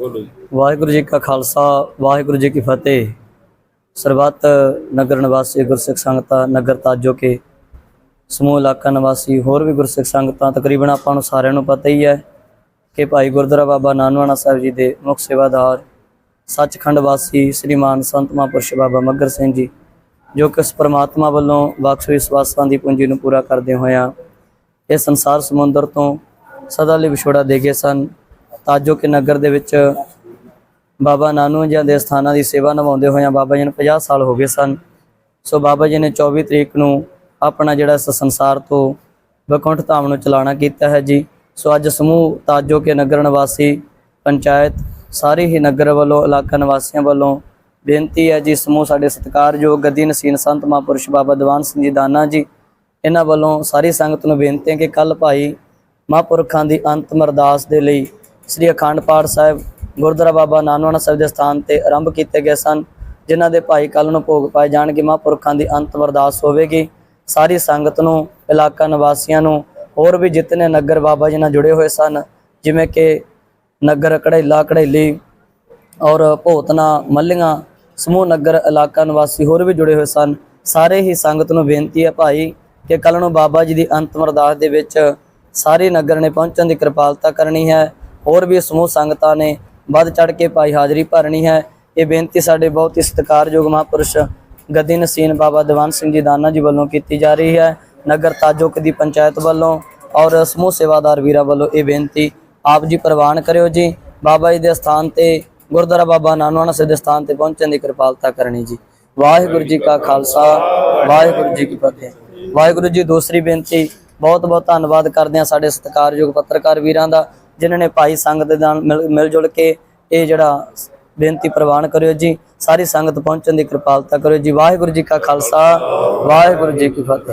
ਬੋਲੋ ਜੀ। ਵਾਹਿਗੁਰੂ ਜੀ ਕਾ ਖਾਲਸਾ, ਵਾਹਿਗੁਰੂ ਜੀ ਕੀ ਫਤਿਹ। ਸਰਬੱਤ ਨਗਰ ਨਿਵਾਸੀ ਗੁਰਸਿੱਖ ਸੰਗਤਾਂ, ਨਗਰ ਤਾਜੋ ਕੇ ਸਮੂਹ ਇਲਾਕਾ ਨਿਵਾਸੀ ਹੋਰ ਵੀ ਗੁਰਸਿੱਖ ਸੰਗਤਾਂ, ਤਕਰੀਬਨ ਆਪਾਂ ਨੂੰ ਸਾਰਿਆਂ ਨੂੰ ਪਤਾ ਹੀ ਹੈ ਕਿ ਭਾਈ ਗੁਰਦੁਆਰਾ ਬਾਬਾ ਨਾਨਵਾਣਾ ਸਾਹਿਬ ਜੀ ਦੇ ਮੁੱਖ ਸੇਵਾਦਾਰ, ਸੱਚਖੰਡ ਵਾਸੀ ਸ੍ਰੀਮਾਨ ਸੰਤ ਮਹਾਂਪੁਰਸ਼ ਬਾਬਾ ਮੱਗਰ ਸਿੰਘ ਜੀ, ਜੋ ਕਿ ਉਸ ਪ੍ਰਮਾਤਮਾ ਵੱਲੋਂ ਬਖਸ਼ ਵਿਸ਼ਵਾਸਾਂ ਦੀ ਪੂੰਜੀ ਨੂੰ ਪੂਰਾ ਕਰਦੇ ਹੋਇਆਂ ਇਹ ਸੰਸਾਰ ਸਮੁੰਦਰ ਤੋਂ ਸਦਾ ਲਈ ਵਿਛੋੜਾ ਦੇ ਗਏ ਸਨ। ਤਾਂ ਜੋ ਕਿ ਨਗਰ ਦੇ ਵਿੱਚ ਬਾਬਾ ਨਾਨੂ ਜੀ ਦੇ ਸਥਾਨਾਂ ਦੀ ਸੇਵਾ ਨਿਭਾਉਂਦੇ ਹੋਇਆਂ ਬਾਬਾ ਜੀ ਨੂੰ 50 ਸਾਲ ਹੋ ਗਏ ਸਨ। ਸੋ ਬਾਬਾ ਜੀ ਨੇ 24 ਤਰੀਕ ਨੂੰ ਆਪਣਾ ਜਿਹੜਾ ਸੰਸਾਰ ਤੋਂ ਬਕੁੰਠ ਧਾਮ ਨੂੰ ਚਲਾਣਾ ਕੀਤਾ ਹੈ ਜੀ। ਸੋ ਅੱਜ ਸਮੂਹ ਤਾਜੋ ਕੇ ਨਗਰ ਨਿਵਾਸੀ ਪੰਚਾਇਤ ਸਾਰੇ ਹੀ ਨਗਰ ਵੱਲੋਂ, ਇਲਾਕਾ ਨਿਵਾਸੀਆਂ ਵੱਲੋਂ ਬੇਨਤੀ ਹੈ ਜੀ, ਸਮੂਹ ਸਾਡੇ ਸਤਿਕਾਰਯੋਗ ਗੱਦੀ ਨਸੀਨ ਸੰਤ ਮਹਾਂਪੁਰਸ਼ ਬਾਬਾ ਦੀਵਾਨ ਸਿੰਘ ਜੀ ਦਾਨਾ ਜੀ, ਇਹਨਾਂ ਵੱਲੋਂ ਸਾਰੀ ਸੰਗਤ ਨੂੰ ਬੇਨਤੀ ਹੈ ਕਿ ਕੱਲ ਭਾਈ ਮਹਾਂਪੁਰਖਾਂ ਦੀ ਅੰਤਮ ਅਰਦਾਸ ਦੇ ਲਈ ਸ੍ਰੀ ਅਖੰਡ ਪਾਠ ਸਾਹਿਬ, ਗੁਰਦੁਆਰਾ ਬਾਬਾ ਨਾਨਵਾਨਾ ਸਾਹਿਬ ਦੇ ਸਥਾਨ ਤੇ ਆਰੰਭ ਕੀਤੇ ਗਏ ਸਨ, ਜਿਨ੍ਹਾਂ ਦੇ ਭਾਈ ਕੱਲ ਨੂੰ ਭੋਗ ਪਾਏ ਜਾਣਗੇ, ਮਹਾਂਪੁਰਖਾਂ ਦੀ ਅੰਤਮ ਅਰਦਾਸ ਹੋਵੇਗੀ। ਸਾਰੀ ਸੰਗਤ ਨੂੰ, ਇਲਾਕਾ ਨਿਵਾਸੀਆਂ ਨੂੰ, ਹੋਰ ਵੀ ਜਿਤਨੇ ਨਗਰ ਬਾਬਾ ਜੀ ਨਾਲ ਜੁੜੇ ਹੋਏ ਸਨ, ਜਿਵੇਂ ਕਿ ਨਗਰ ਕੜੈਲਾ, ਕੜੈਲੀ ਔਰ ਭੋਤਨਾ, ਮੱਲੀਆਂ, ਸਮੂਹ ਨਗਰ, ਇਲਾਕਾ ਨਿਵਾਸੀ ਹੋਰ ਵੀ ਜੁੜੇ ਹੋਏ ਸਨ। ਸਾਰੇ ਹੀ ਸੰਗਤ ਨੂੰ ਬੇਨਤੀ ਹੈ ਭਾਈ ਕਿ ਕੱਲ ਨੂੰ ਬਾਬਾ ਜੀ ਦੀ ਅੰਤਮ ਅਰਦਾਸ ਦੇ ਵਿੱਚ ਸਾਰੇ ਨਗਰ ਨੇ ਪਹੁੰਚਣ ਦੀ ਕਿਰਪਾਲਤਾ ਕਰਨੀ ਹੈ। ਹੋਰ ਵੀ ਸਮੂਹ ਸੰਗਤਾਂ ਨੇ ਵੱਧ ਚੜ ਕੇ ਭਾਈ ਹਾਜ਼ਰੀ ਭਰਨੀ ਹੈ। ਇਹ ਬੇਨਤੀ ਸਾਡੇ ਬਹੁਤ ਹੀ ਸਤਿਕਾਰਯੋਗ ਮਹਾਂਪੁਰਸ਼ ਗੱਦੀ ਨਸੀਨ ਬਾਬਾ ਦੀਵਾਨ ਸਿੰਘ ਜੀ ਦਾਨਾ ਜੀ ਵੱਲੋਂ ਕੀਤੀ ਜਾ ਰਹੀ ਹੈ। ਨਗਰ ਤਾਜੋਕ ਦੀ ਪੰਚਾਇਤ ਵੱਲੋਂ ਔਰ ਸਮੂਹ ਸੇਵਾਦਾਰ ਵੀਰਾਂ ਵੱਲੋਂ ਇਹ ਬੇਨਤੀ ਆਪ ਜੀ ਪ੍ਰਵਾਨ ਕਰਿਓ ਜੀ। ਬਾਬਾ ਜੀ ਦੇ ਸਥਾਨ ਤੇ, ਗੁਰਦੁਆਰਾ ਬਾਬਾ ਨਾਨਵਾਨਾ ਸਾਹਿਬ ਦੇ ਸਥਾਨ ਤੇ ਪਹੁੰਚਣ ਦੀ ਕਿਰਪਾਲਤਾ ਕਰਨੀ ਜੀ। ਵਾਹਿਗੁਰੂ ਜੀ ਕਾ ਖਾਲਸਾ, ਵਾਹਿਗੁਰੂ ਜੀ ਕੀ ਫਤਿਹ। ਵਾਹਿਗੁਰੂ ਜੀ ਦੂਸਰੀ ਬੇਨਤੀ ਬਹੁਤ ਬਹੁਤ ਧੰਨਵਾਦ ਕਰਦੇ ਹਾਂ ਸਾਡੇ ਸਤਿਕਾਰਯੋਗ ਪੱਤਰਕਾਰ ਵੀਰਾਂ ਦਾ। ਜਿਨ੍ਹਾਂ ਨੇ ਭਾਈ ਸੰਗਤ ਦੇ ਨਾਲ ਮਿਲ ਮਿਲ ਜੁਲ ਕੇ ਇਹ ਜਿਹੜਾ ਬੇਨਤੀ ਪ੍ਰਵਾਨ ਕਰਿਓ ਜੀ, ਸਾਰੀ ਸੰਗਤ ਪਹੁੰਚਣ ਦੀ ਕਿਰਪਾਲਤਾ ਕਰਿਓ ਜੀ। ਵਾਹਿਗੁਰੂ ਜੀ ਕਾ ਖਾਲਸਾ, ਵਾਹਿਗੁਰੂ ਜੀ ਕੀ ਫਤਿਹ।